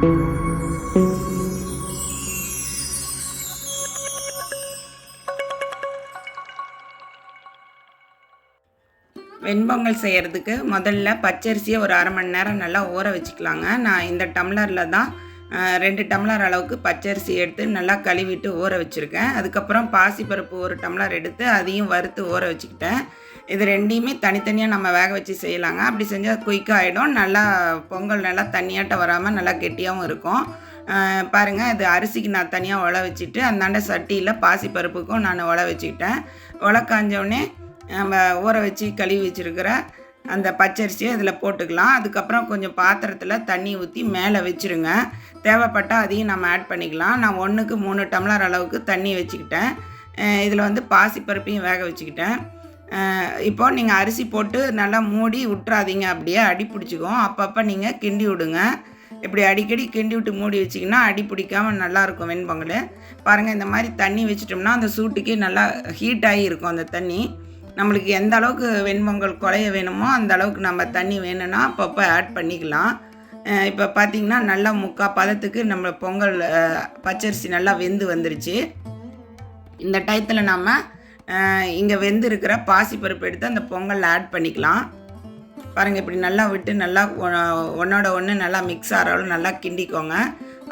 வெண்பொங்கல் செய்கிறதுக்கு முதல்ல பச்சரிசியை ஒரு அரை மணி நேரம் நல்லா ஊற வச்சுக்கலாங்க. நான் இந்த டம்ளரில் தான் ரெண்டு டம்ளர் அளவுக்கு பச்சரிசி எடுத்து நல்லா கழுவிட்டு ஊற வச்சுருக்கேன். அதுக்கப்புறம் பாசிப்பருப்பு ஒரு டம்ளர் எடுத்து அதையும் வறுத்து ஊற வச்சுக்கிட்டேன். இது ரெண்டையுமே தனித்தனியாக நம்ம வேக வச்சு செய்யலாங்க. அப்படி செஞ்சால் குயிக்காக ஆகிடும் நல்லா பொங்கல் நல்லா தண்ணியாட்ட வராமல் நல்லா கெட்டியாகவும் இருக்கும். பாருங்கள் இது அரிசிக்கு நான் தனியாக உழ வச்சுட்டு அந்தாண்ட சட்டியில் பாசிப்பருப்புக்கும் நான் உழ வச்சுக்கிட்டேன். உல காஞ்சோடனே நம்ம ஊற வச்சு கழுவி வச்சுருக்கிற அந்த பச்சரிசியை அதில் போட்டுக்கலாம். அதுக்கப்புறம் கொஞ்சம் பாத்திரத்தில் தண்ணி ஊற்றி மேலே வச்சுருங்க. தேவைப்பட்டால் அதையும் நம்ம ஆட் பண்ணிக்கலாம். நான் ஒன்றுக்கு மூணு டம்ளர் அளவுக்கு தண்ணி வச்சுக்கிட்டேன். இதில் வந்து பாசிப்பருப்பையும் வேக வச்சுக்கிட்டேன். இப்போது நீங்கள் அரிசி போட்டு நல்லா மூடி விட்றாதீங்க அப்படியே அடி பிடிச்சிக்கும். அப்பப்போ நீங்கள் கிண்டி விடுங்க. இப்படி அடிக்கடி கிண்டி விட்டு மூடி வச்சிங்கன்னா அடி பிடிக்காம நல்லாயிருக்கும் வெண்பொங்கல். பாருங்கள் இந்த மாதிரி தண்ணி வச்சிட்டோம்னா அந்த சூட்டுக்கே நல்லா ஹீட் ஆகி இருக்கும் அந்த தண்ணி. நம்மளுக்கு எந்த அளவுக்கு வெண்பொங்கல் குழைய வேணுமோ அந்த அளவுக்கு நம்ம தண்ணி வேணும்னா அப்பப்போ ஆட் பண்ணிக்கலாம். இப்போ பார்த்தீங்கன்னா நல்லா முக்கால் பதத்துக்கு நம்ம பொங்கல் பச்சரிசி நல்லா வெந்து வந்துருச்சு. இந்த டயத்தில் நம்ம இங்கே வெந்து இருக்கிற பாசிப்பருப்பு எடுத்து அந்த பொங்கலில் ஆட் பண்ணிக்கலாம். பாருங்கள் இப்படி நல்லா விட்டு நல்லா ஒன்றோட ஒன்று நல்லா மிக்ஸ் ஆகிற நல்லா கிண்டிக்கோங்க.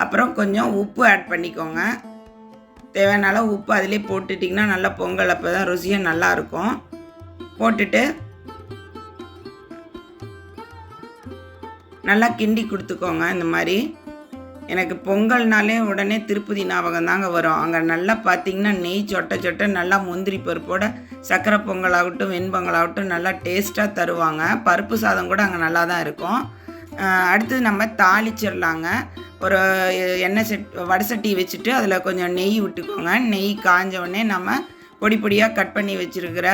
அப்புறம் கொஞ்சம் உப்பு ஆட் பண்ணிக்கோங்க. தேவையான அளவு உப்பு அதிலே போட்டுட்டிங்கன்னா நல்லா பொங்கல் அப்போ தான் ருசியாக நல்லாயிருக்கும் போட்டுட்டு நல்லா கிண்டி கொடுத்துக்கோங்க இந்த மாதிரி. எனக்கு பொங்கல்னாலே உடனே திருப்பதி ஞாபகம் தாங்க வரும். அங்கே நல்லா பார்த்தீங்கன்னா நெய் சொட்ட சொட்ட நல்லா முந்திரி பருப்போட சக்கரை பொங்கலாகட்டும் வெண்பொங்கலாகட்டும் நல்லா டேஸ்ட்டாக தருவாங்க. பருப்பு சாதம் கூட அங்கே நல்லா தான் இருக்கும். அடுத்தது நம்ம தாளிச்சிடலாங்க ஒரு எண்ணெய் செட் வடை சட்டி வச்சுட்டு அதில் கொஞ்சம் நெய் விட்டுக்கோங்க. நெய் காஞ்ச உடனே நம்ம பொடி பொடியாக கட் பண்ணி வச்சுருக்கிற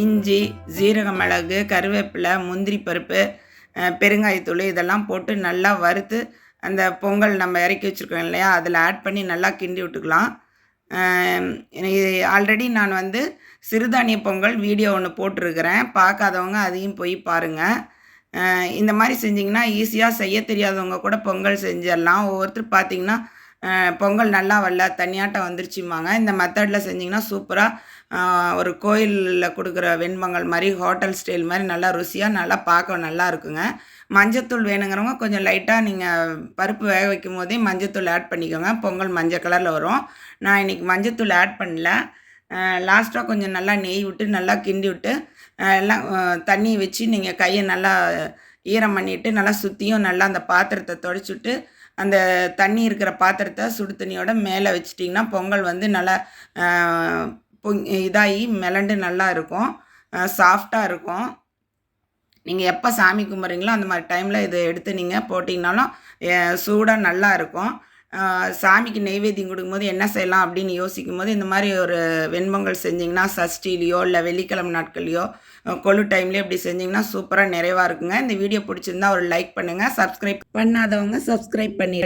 இஞ்சி ஜீரக மிளகு கருவேப்பிலை முந்திரி பருப்பு பெருங்காயத்தூள் இதெல்லாம் போட்டு நல்லா வறுத்து அந்த பொங்கல் நம்ம இறக்கி வச்சுருக்கோம் இல்லையா? அதில் ஆட் பண்ணி நல்லா கிண்டி விட்டுக்கலாம். ஆல்ரெடி நான் வந்து சிறுதானிய பொங்கல் வீடியோ ஒன்று போட்டிருக்கிறேன். பார்க்காதவங்க அதையும் போய் பாருங்கள் இந்த மாதிரி செஞ்சிங்கன்னா ஈஸியாக செய்ய தெரியாதவங்க கூட பொங்கல் செஞ்சிடலாம். ஒவ்வொருத்தர் பார்த்தீங்கன்னா பொங்கல் நல்லா வரல தனியாட்டம் வந்துருச்சுமாங்க இந்த மெத்தடில் செஞ்சிங்கன்னா சூப்பராக ஒரு கோயிலில் கொடுக்குற வெண்பொங்கல் மாதிரி ஹோட்டல் ஸ்டைல் மாதிரி நல்லா ருசியாக நல்லா பார்க்க நல்லா இருக்குங்க. மஞ்சத்தூள் வேணுங்கிறவங்க கொஞ்சம் லைட்டாக நீங்கள் பருப்பு வேக வைக்கும் போதே மஞ்சத்தூள் ஆட் பண்ணிக்கோங்க. பொங்கல் மஞ்சள் கலரில் வரும். நான் இன்றைக்கி மஞ்சத்தூள் ஆட் பண்ணல. லாஸ்ட்டாக கொஞ்சம் நல்லா நெய் விட்டு நல்லா கிண்டி விட்டு எல்லாம் தண்ணி வச்சு நீங்கள் கையை நல்லா ஈரம் பண்ணிவிட்டு நல்லா சுற்றியும் நல்லா அந்த பாத்திரத்தை துடச்சிவிட்டு அந்த தண்ணி இருக்கிற பாத்திரத்தை சுடு தண்ணியோட மேலே வச்சிட்டிங்கன்னா பொங்கல் வந்து நல்லா பொங் இதாகி மிளண்டு நல்லா இருக்கும். சாஃப்டாக இருக்கும். நீங்கள் எப்போ சாமி கும்பிட்றீங்களோ அந்த மாதிரி டைமில் இதை எடுத்து நீங்கள் போட்டிங்கனாலும் சூடாக நல்லா இருக்கும். சாமிக்கு நெய்வேத்தியம் கொடுக்கும்போது என்ன செய்யலாம் அப்படின்னு யோசிக்கும் போது இந்த மாதிரி ஒரு வெண்பொங்கல் செஞ்சிங்கன்னா சஷ்டிலேயோ இல்லை வெள்ளிக்கிழமை நாட்கள்லையோ கொழு டைம்லேயோ இப்படி செஞ்சிங்கன்னா சூப்பராக நிறைவாக இருக்குங்க. இந்த வீடியோ பிடிச்சிருந்தா ஒரு லைக் பண்ணுங்கள் சப்ஸ்கிரைப் பண்ணாதவங்க சப்ஸ்கிரைப் பண்ணி